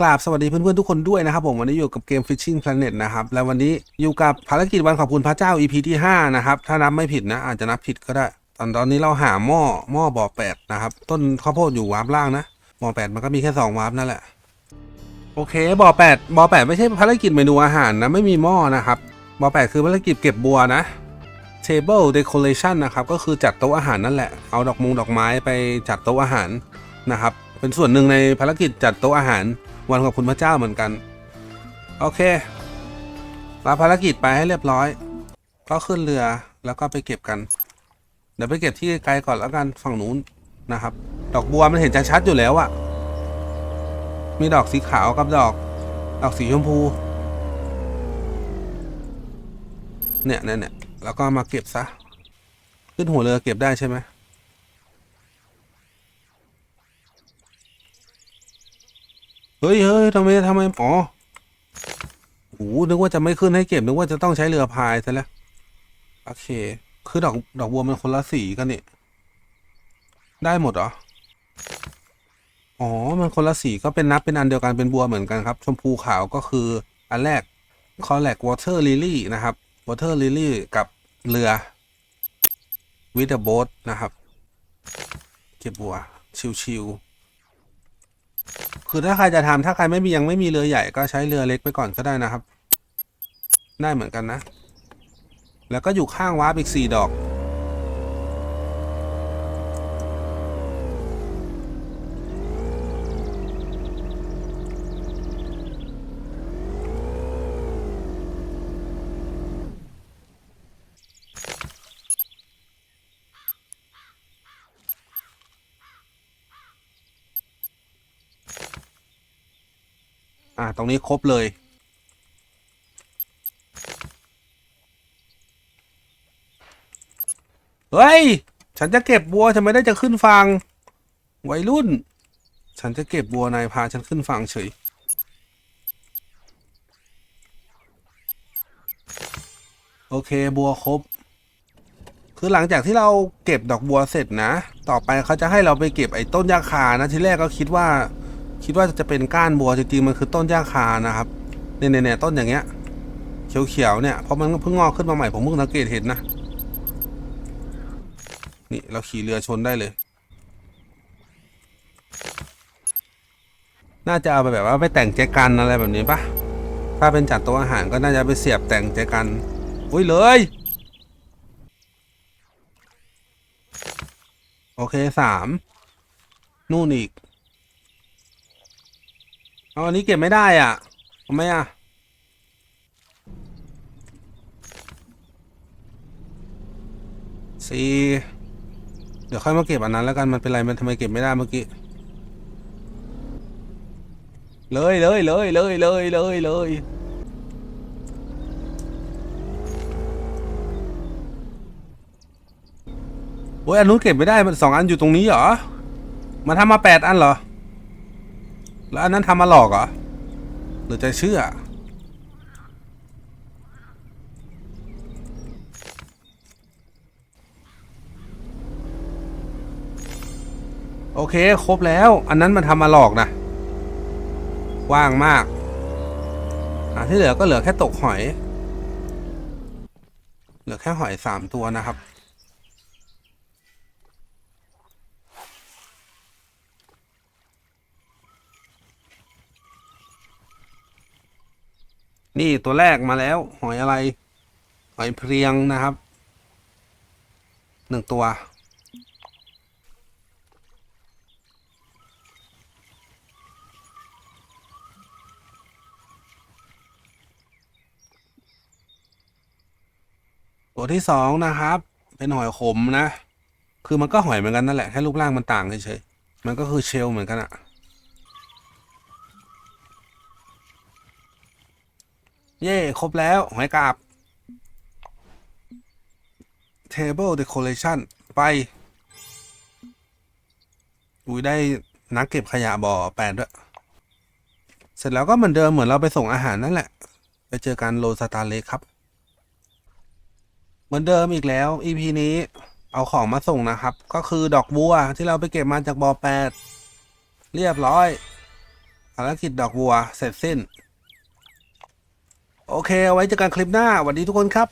กราบสวัสดีเพื่อนๆทุกคนด้วยนะครับผมวันนี้อยู่กับเกม Fishing Planet นะครับและวันนี้อยู่กับภารกิจวันขอบคุณพระเจ้า EP ที่5นะครับถ้านับไม่ผิดนะอาจจะนับผิดก็ได้ ตอนตอนนี้เราหาหม้อหม้อบ่อแปดนะครับต้นข้าวโพดอยู่วาร์ปล่างนะบ่อแปดมันก็มีแค่สองวาร์ปนั่นแหละโอเคบ่อแปดบ่อแปดไม่ใช่ภารกิจเมนูอาหารนะไม่มีหม้อนะครับบ่อแปดคือภารกิจเก็บบัวนะ table decoration นะครับก็คือจัดโต๊ะอาหารนั่นแหละเอาดอกมงดอกไม้ไปจัดโต๊ะอาหารนะครับเป็นส่วนหนึ่งในภารกิจจัดโต๊ะอาหาร วันขอบคุณพระเจ้าเหมือนกัน โอเค รับภารกิจไปให้เรียบร้อย ก็ขึ้นเรือแล้วก็ไปเก็บกัน เดี๋ยวไปเก็บที่ไกลก่อนแล้วกันฝั่งนู้นนะครับ ดอกบัวมันเห็นชัดๆอยู่แล้วอะมีดอกสีขาวกับดอก ดอกสีชมพู เนี่ยเนี่ยเนี่ยแล้วก็มาเก็บซะ ขึ้นหัวเรือเก็บได้ใช่ไหม เฮ้ยเฮ้ยทำไมทำไมอ๋อโอ้นึกว่าจะไม่ขึ้นให้เก็บนึกว่าจะต้องใช้เรือพายซะแล้วโอเค คือดอกดอกบัวมันคนละสีกันนี่ได้หมดเหรออ๋อ มันคนละสีก็เป็นนับเป็นอันเดียวกันเป็นบัวเหมือนกันครับ ชมพูขาวก็คืออันแรก collect water lily นะครับ water lily กับเรือ with a boat นะครับ เก็บบัว ชิวๆ คือถ้าใครจะทำถ้าใครไม่มียังไม่มีเรือใหญ่ก็ใช้เรือเล็กไปก่อนก็ได้นะครับ ได้เหมือนกันนะ แล้วก็อยู่ข้างวาร์ปอีกสี่ดอก อ่า ตรงนี้ครบเลย เฮ้ย ฉันจะเก็บบัวฉันไม่ได้จะขึ้นฟังวัยรุ่น ฉันจะเก็บบัวนายพาฉันขึ้นฟังเฉยโอเคบัวครบ คือหลังจากที่เราเก็บดอกบัวเสร็จนะ ต่อไปเขาจะให้เราไปเก็บไอ้ต้นยาคานะ ทีแรกก็คิดว่า คิดว่าจะเป็นก้านบัวจริงๆมันคือต้นยาคานะครับเนี่ยเนี่ยเนี่ยต้นอย่างเงี้ย เขียวๆเนี่ยเพราะมันเพิ่งงอกขึ้นมาใหม่ผมเพิ่งสังเกตเห็นนะนี่เราขี่เรือชนได้เลย น่าจะเอาไปแบบว่าไปแต่งแจกันอะไรแบบนี้ปะถ้าเป็นจัดโต๊ะอาหารก็น่าจะไปเสียบแต่งแจกันอุ้ยเลย โอเคสามนู่นอีก เอาอันนี้เก็บไม่ได้อะทำไมอะสี่เดี๋ยวค่อยมาเก็บอันนั้นแล้วกันมันเป็นไรมันทำไมเก็บไม่ได้เมื่อกี้เลยเลยเลยเลยเลยเลยเลยโอ้ยอันนู้นเก็บไม่ได้มันสองอันอยู่ตรงนี้เหรอมันทำมาแปดอันเหรอ แล้วอันนั้นทำมาหลอกเหรอ หรือจะเชื่อ โอเค ครบแล้ว อันนั้นมันทำมาหลอกนะ ว่างมาก อะที่เหลือก็เหลือแค่ตกหอย เหลือแค่หอยสามตัวนะครับ นี่ตัวแรกมาแล้ว หอยอะไร หอยเพรียงนะครับหนึ่งตัว ตัวที่สองนะครับ เป็นหอยขมนะ คือมันก็หอยเหมือนกันนั่นแหละแค่รูปร่างมันต่างเฉยๆมันก็คือเชลเหมือนกันอะ เย่ครบแล้วหอยกาบ table decoration ไป อุ้ยได้นักเก็บขยะบ่อแปดด้วย เสร็จแล้วก็เหมือนเดิมเหมือนเราไปส่งอาหารนั่นแหละ ไปเจอกันโลสตาร์เล็กครับ เหมือนเดิมอีกแล้ว EP นี้เอาของมาส่งนะครับ ก็คือดอกบัวที่เราไปเก็บมาจากบ่อแปดเรียบร้อยภารกิจดอกบัวเสร็จสิ้น โอเค เอาไว้เจอกันคลิปหน้าสวัสดีทุกคนครับ